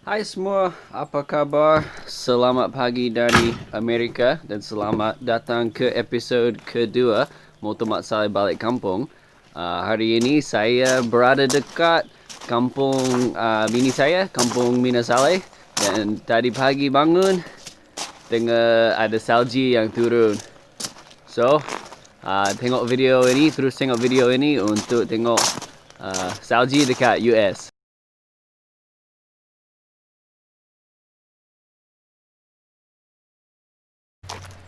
Hai semua, apa khabar? Selamat pagi dari Amerika dan selamat datang ke episod kedua Motor Mak Saleh Balik Kampung. Uh, hari ini saya berada dekat kampung uh, bini saya, kampung Mina Saleh. Dan tadi pagi bangun, tengah ada salji yang turun. So, uh, tengok video ini, terus tengok video ini untuk tengok uh, salji dekat US.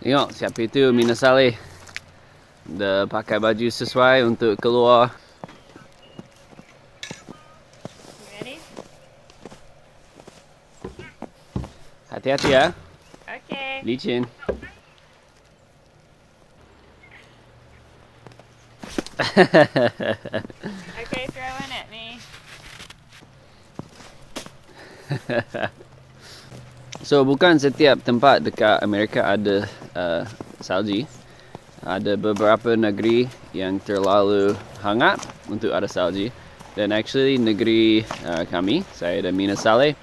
Tengok siapa itu Mina Saleh. Dah pakai baju sesuai untuk keluar. Hati-hati ya. Okay. Licin. Okay, throw one at me. so bukan setiap tempat dekat Amerika ada uh, salji. Ada beberapa negeri yang terlalu hangat untuk ada salji. Dan actually negeri uh, kami, saya dan Mina Saleh,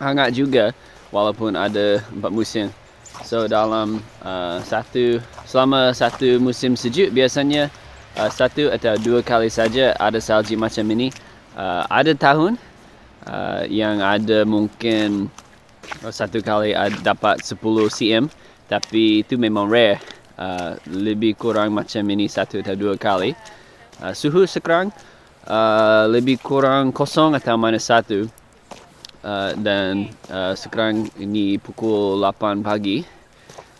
hangat juga walaupun ada empat musim. So dalam uh, satu selama satu musim sejuk biasanya uh, satu atau dua kali saja ada salji macam ini. Uh, ada tahun uh, yang ada mungkin satu kali ada dapat 10 cm tapi itu memang rare. Uh, lebih kurang macam ini satu atau dua kali. Uh, suhu sekarang uh, lebih kurang kosong atau minus satu. Uh, dan uh, sekarang ini pukul 8 pagi.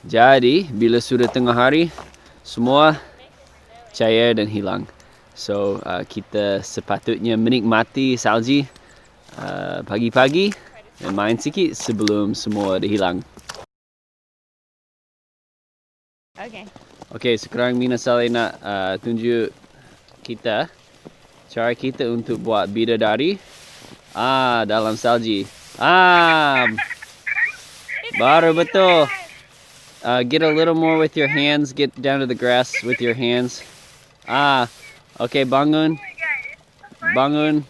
Jadi bila sudah tengah hari semua cair dan hilang. So uh, kita sepatutnya menikmati salji uh, pagi-pagi dan main sikit sebelum semua dah hilang. Okay. Okey, sekarang Mina Saleh nak uh, tunjuk kita cara kita untuk buat bidadari ah dalam salji. Ah, baru betul. Uh, get a little more with your hands. Get down to the grass with your hands. Ah, okay, bangun. Bangun.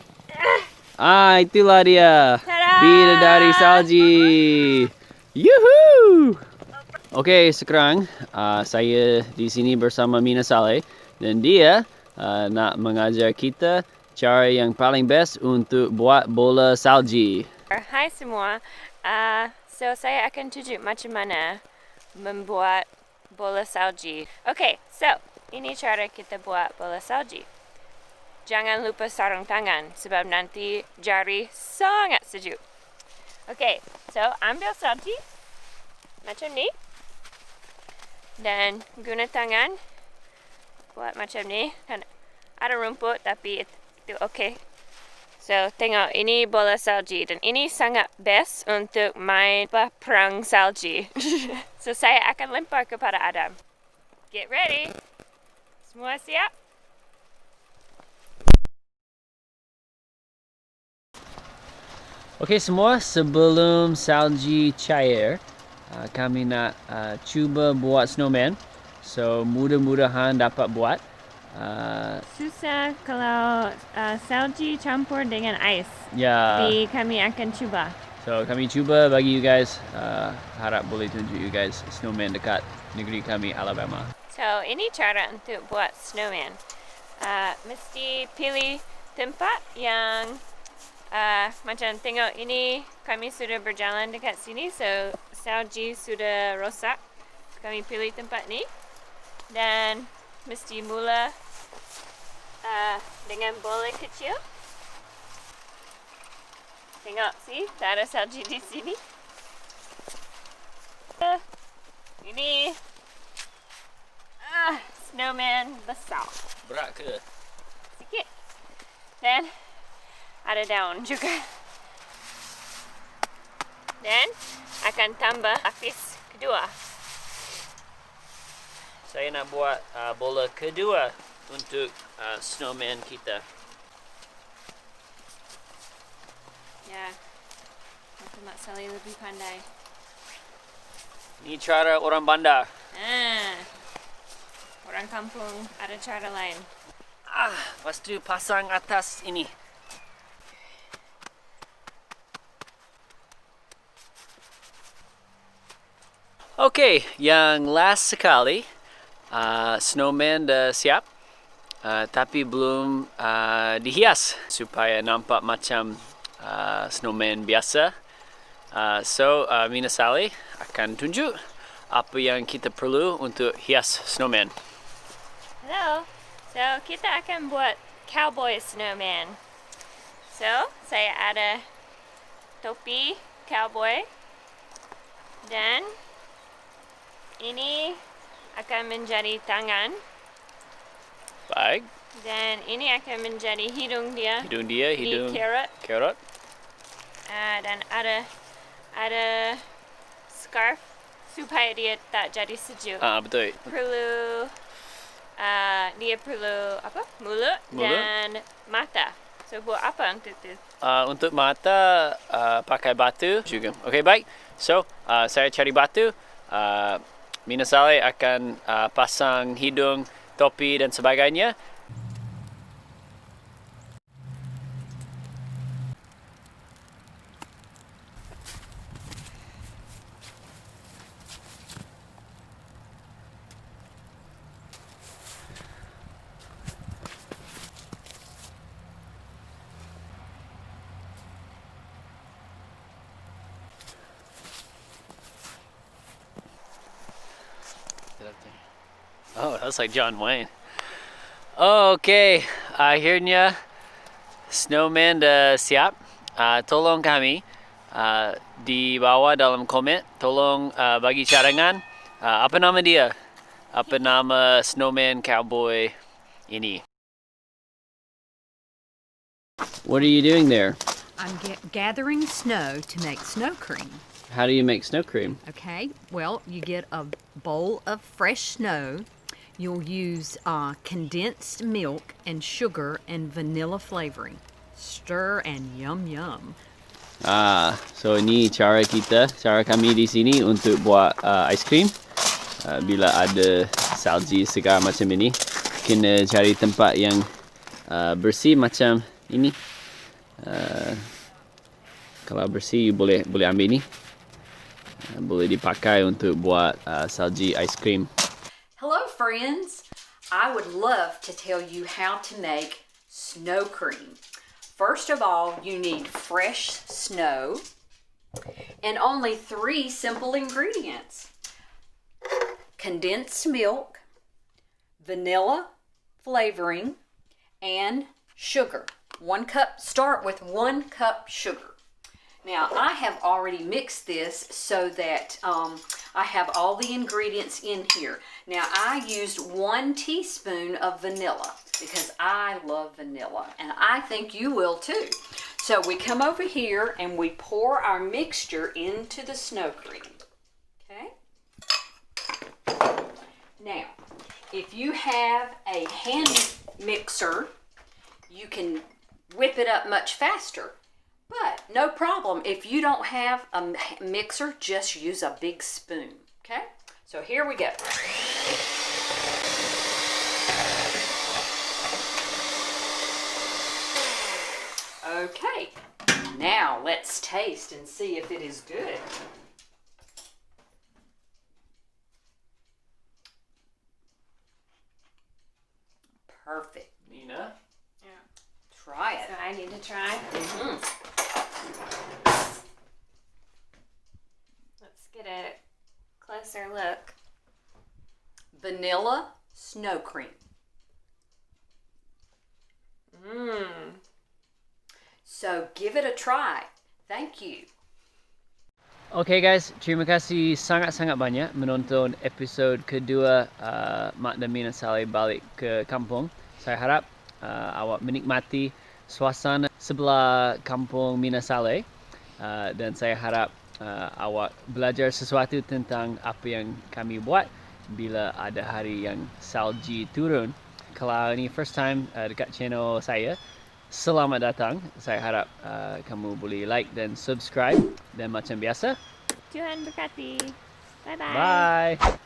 Ah, itulah dia. Bidadari salji. Yuhu! Okey, sekarang uh, saya di sini bersama Mina Saleh dan dia uh, nak mengajar kita cara yang paling best untuk buat bola salji. Hai semua. Uh, so saya akan tunjuk macam mana membuat bola salji. Okay, so ini cara kita buat bola salji. Jangan lupa sarung tangan sebab nanti jari sangat sejuk. Okay, so ambil salji macam ni. Dan guna tangan buat macam ni. Kan ada rumput tapi itu okay. So tengok ini bola salji. Dan ini sangat best untuk main perang salji. So saya akan lempar kepada Adam. Get ready. Semua siap Okey semua, sebelum salji cair, uh, kami nak uh, cuba buat snowman. So mudah-mudahan dapat buat. Uh, susah kalau uh, salji campur dengan ais ya. Jadi kami akan cuba So kami cuba bagi you guys uh, harap boleh tunjuk you guys snowman dekat negeri kami Alabama. So, ini cara untuk buat snowman. Uh, mesti pilih tempat yang uh, macam tengok ini kami sudah berjalan dekat sini so salji sudah rosak. Kami pilih tempat ni dan mesti mula uh, dengan bola kecil. Tengok, see? Tak ada salji di sini. Uh, ini Ah, snowman besar. Berat ke? Sikit. Dan ada daun juga. Dan akan tambah lapis kedua. Saya nak buat uh, bola kedua untuk uh, snowman kita. Ya. Maka Mak Saleh lebih pandai. Ini cara orang bandar. Ah. Orang kampung ada cara lain. Ah, lepas tu pasang atas ini. Okay, yang last sekali uh, snowman dah siap. Uh, tapi belum uh, dihias supaya nampak macam uh, snowman biasa. Uh, so, uh, Mina Sally akan tunjuk apa yang kita perlu untuk hias snowman. Hello. So, kita akan buat cowboy snowman. So, saya ada topi cowboy. Dan ini akan menjadi tangan. Baik, Dan ini akan menjadi hidung dia. hidung dia, hidung carrot. carrot. Uh, dan ada ada scarf supaya dia tak jadi sejuk. Ah, betul. Perlu uh, dia perlu apa? Mulut, Mulut. dan mata. So buat apa untuk tu? Uh, untuk mata uh, pakai batu juga. Okay, baik. So, uh, saya cari batu. Uh, Mina Saleh akan uh, pasang hidung, topi dan sebagainya. Oh, that's like John Wayne. Okay, akhirnya snowman dah siap. Uh, tolong kami uh, di bawah dalam komen, tolong uh, bagi cadangan. Uh, apa nama dia? Apa nama snowman cowboy ini? What are you doing there? I'm ga- gathering snow to make snow cream. How do you make snow cream? Okay, well, you get a bowl of fresh snow. You'll use uh, condensed milk and sugar and vanilla flavoring. Stir and yum yum. Ah, so ini cara kita, cara kami di sini untuk buat uh, ice cream. Uh, bila ada salji segar macam ini, kena cari tempat yang uh, bersih macam ini. Uh, kalau bersih, you boleh boleh ambil ni. Uh, boleh dipakai untuk buat uh, salji ice cream. Friends. I would love to tell you how to make snow cream. First of all, you need fresh snow and only three simple ingredients condensed milk, vanilla flavoring, and sugar. One cup, start with one cup sugar. Now, I have already mixed this so that um, I have all the ingredients in here. Now, I used one teaspoon of vanilla because I love vanilla and I think you will too. So, we come over here and we pour our mixture into the snow cream. Okay? Now, if you have a hand mixer, you can whip it up much faster. But no problem. If you don't have a mixer, just use a big spoon. Okay? So here we go. Okay. Now let's taste and see if it is good. Perfect. Nina? Yeah. Try it. So I need to try. Mhm. Let's get a closer look. Vanilla snow cream. Mmm. So give it a try. Thank you. Okay guys, terima kasih sangat-sangat banyak menonton episod kedua uh, Mak dan Mina Saleh balik ke kampung. Saya harap uh, awak menikmati suasana sebelah kampung Mina Saleh uh, dan saya harap uh, awak belajar sesuatu tentang apa yang kami buat bila ada hari yang salji turun. Kalau ini first time uh, dekat channel saya, selamat datang. Saya harap uh, kamu boleh like dan subscribe dan macam biasa, Tuhan berkati. Bye-bye. Bye.